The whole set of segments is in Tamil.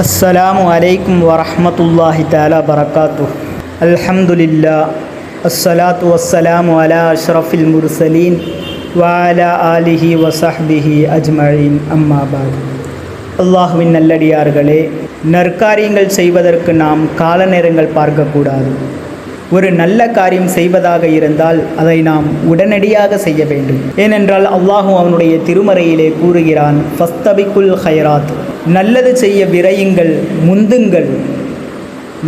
அஸ்ஸலாமு அலைக்கும் வரஹமத்துல்லாஹி தாலா பரகாத்து அல்ஹம்துலில்லா அஸ்ஸலாத்து வஸ்ஸலாமு அலா அஷ்ரஃபில் முர்சலீன் வாலா ஆலிஹி வசஹ்பிஹி அஜ்மழீன் அம்மாபாத் அல்லாஹுவின் நல்லடியார்களே நற்காரியங்கள் செய்வதற்கு நாம் கால நேரங்கள் பார்க்கக்கூடாது ஒரு நல்ல காரியம் செய்வதாக இருந்தால் அதை நாம் உடனடியாக செய்ய வேண்டும் ஏனென்றால் அல்லாஹும் அவனுடைய திருமறையிலே கூறுகிறான் ஃபஸ்தபிக்குல் ஹைராத் நல்லது செய்ய விரையுங்கள் முந்துங்கள்.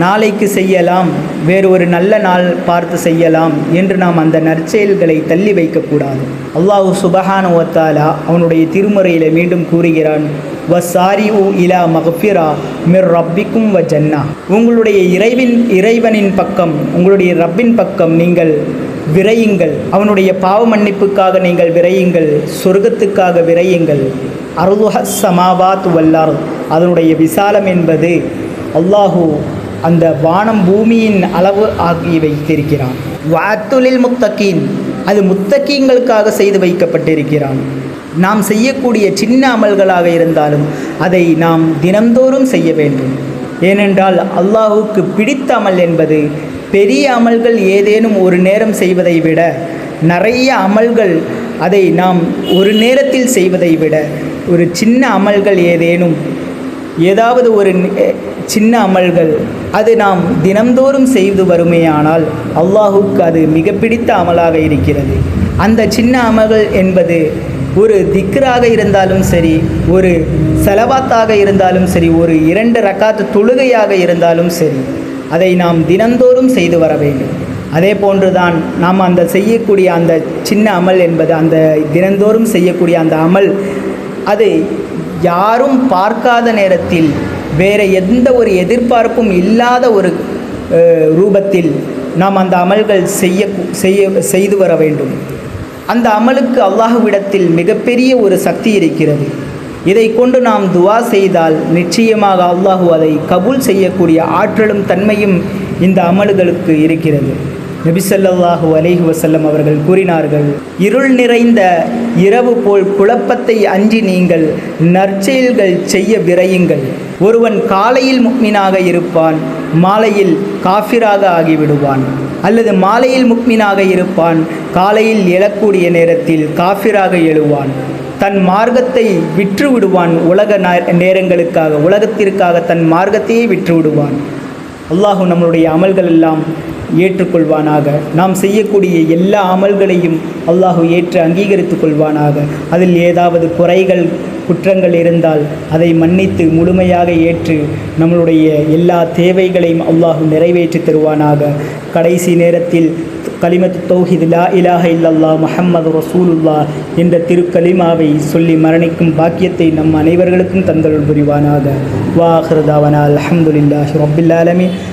நாளைக்கு செய்யலாம் வேறு ஒரு நல்ல நாள் பார்த்து செய்யலாம் என்று நாம் அந்த நற்செயல்களை தள்ளி வைக்கக்கூடாது. அல்லாஹு சுபஹானுவத்தாலா அவனுடைய திருமுறையில் மீண்டும் கூறுகிறான் வ சாரி உ இலா மகஃபிரா மிர் ரப்பிக்கும் வ ஜன்னா. உங்களுடைய இறைவின் இறைவனின் பக்கம் உங்களுடைய ரப்பின் பக்கம் நீங்கள் விரையுங்கள். அவனுடைய பாவ மன்னிப்புக்காக நீங்கள் விரையுங்கள் சொர்க்கத்துக்காக விரையுங்கள். அருளுஹ சமாவாத் வல்லார். அதனுடைய விசாலம் என்பது அல்லாஹு அந்த வானம் பூமியின் அளவு ஆகி வைத்திருக்கிறான். வாத்துலில் முத்தக்கீன் அது முத்தக்கீங்களுக்காக செய்து வைக்கப்பட்டிருக்கிறான். நாம் செய்யக்கூடிய சின்ன அமல்களாக இருந்தாலும் அதை நாம் தினந்தோறும் செய்ய வேண்டும். ஏனென்றால் அல்லாஹுக்கு பிடித்த அமல் என்பது பெரிய அமல்கள் ஏதேனும் ஒரு நேரம் செய்வதை விட நிறைய அமல்கள் அதை நாம் ஒரு நேரத்தில் செய்வதை விட ஒரு சின்ன அமல்கள் ஏதேனும் ஏதாவது ஒரு சின்ன அமல்கள் அது நாம் தினந்தோறும் செய்து வருமேயானால் அல்லாஹுக்கு அது மிக பிடித்த அமலாக இருக்கிறது. அந்த சின்ன அமல்கள் என்பது ஒரு திக்ராக இருந்தாலும் சரி ஒரு செலவாத்தாக இருந்தாலும் சரி ஒரு இரண்டு ரக்காத்து தொழுகையாக இருந்தாலும் சரி அதை நாம் தினந்தோறும் செய்து வர வேண்டும். அதே போன்றுதான் நாம் அந்த செய்யக்கூடிய அந்த சின்ன அமல் என்பது அந்த தினந்தோறும் செய்யக்கூடிய அந்த அமல் அது யாரும் பார்க்காத நேரத்தில் வேறு எந்த ஒரு எதிர்பார்ப்பும் இல்லாத ஒரு ரூபத்தில் நாம் அந்த அமல்கள் செய்ய செய்ய செய்து வர வேண்டும். அந்த அமலுக்கு அல்லாஹுவிடத்தில் மிகப்பெரிய ஒரு சக்தி இருக்கிறது. இதை கொண்டு நாம் துவா செய்தால் நிச்சயமாக அல்லாஹு அதை கபூல் செய்யக்கூடிய ஆற்றலும் தன்மையும் இந்த அமல்களுக்கு இருக்கிறது. நபிசல்லாஹு அலைஹி வசல்லம் அவர்கள் கூறினார்கள் இருள் நிறைந்த இரவு போல் குழப்பத்தை அஞ்சி நீங்கள் நற்செயல்கள் செய்ய விரையுங்கள். ஒருவன் காலையில் முக்மினாக இருப்பான் மாலையில் காஃபிராக ஆகிவிடுவான். அல்லது மாலையில் முக்மினாக இருப்பான் காலையில் எழக்கூடிய நேரத்தில் காஃபிராக எழுவான். தன் மார்க்கத்தை விற்று விடுவான் உலக நேரங்களுக்காக உலகத்திற்காக தன் மார்க்கத்தையே விற்று விடுவான் அல்லாஹு நம்மளுடைய அமல்கள் எல்லாம் ஏற்றுக்கொள்வானாக. நாம் செய்யக்கூடிய எல்லா அமல்களையும் அல்லாஹு ஏற்று அங்கீகரித்துக் கொள்வானாக அதில் ஏதாவது குறைகள் குற்றங்கள் இருந்தால் அதை மன்னித்து முழுமையாக ஏற்று நம்மளுடைய எல்லா தேவைகளையும் அல்லாஹு நிறைவேற்றி தருவானாக. கடைசி நேரத்தில் கலிமத் தௌஹித் லா இலாஹ இல்லல்லா முஹம்மது ரசூலுல்லா என்ற திருக்கலிமாவை சொல்லி மரணிக்கும் பாக்கியத்தை நம் அனைவர்களுக்கும் தந்தருள் புரிவானாக. வாஹிருதாவனா அல்ஹம்துலில்லாஹி ரப்பில் ஆலமீன்.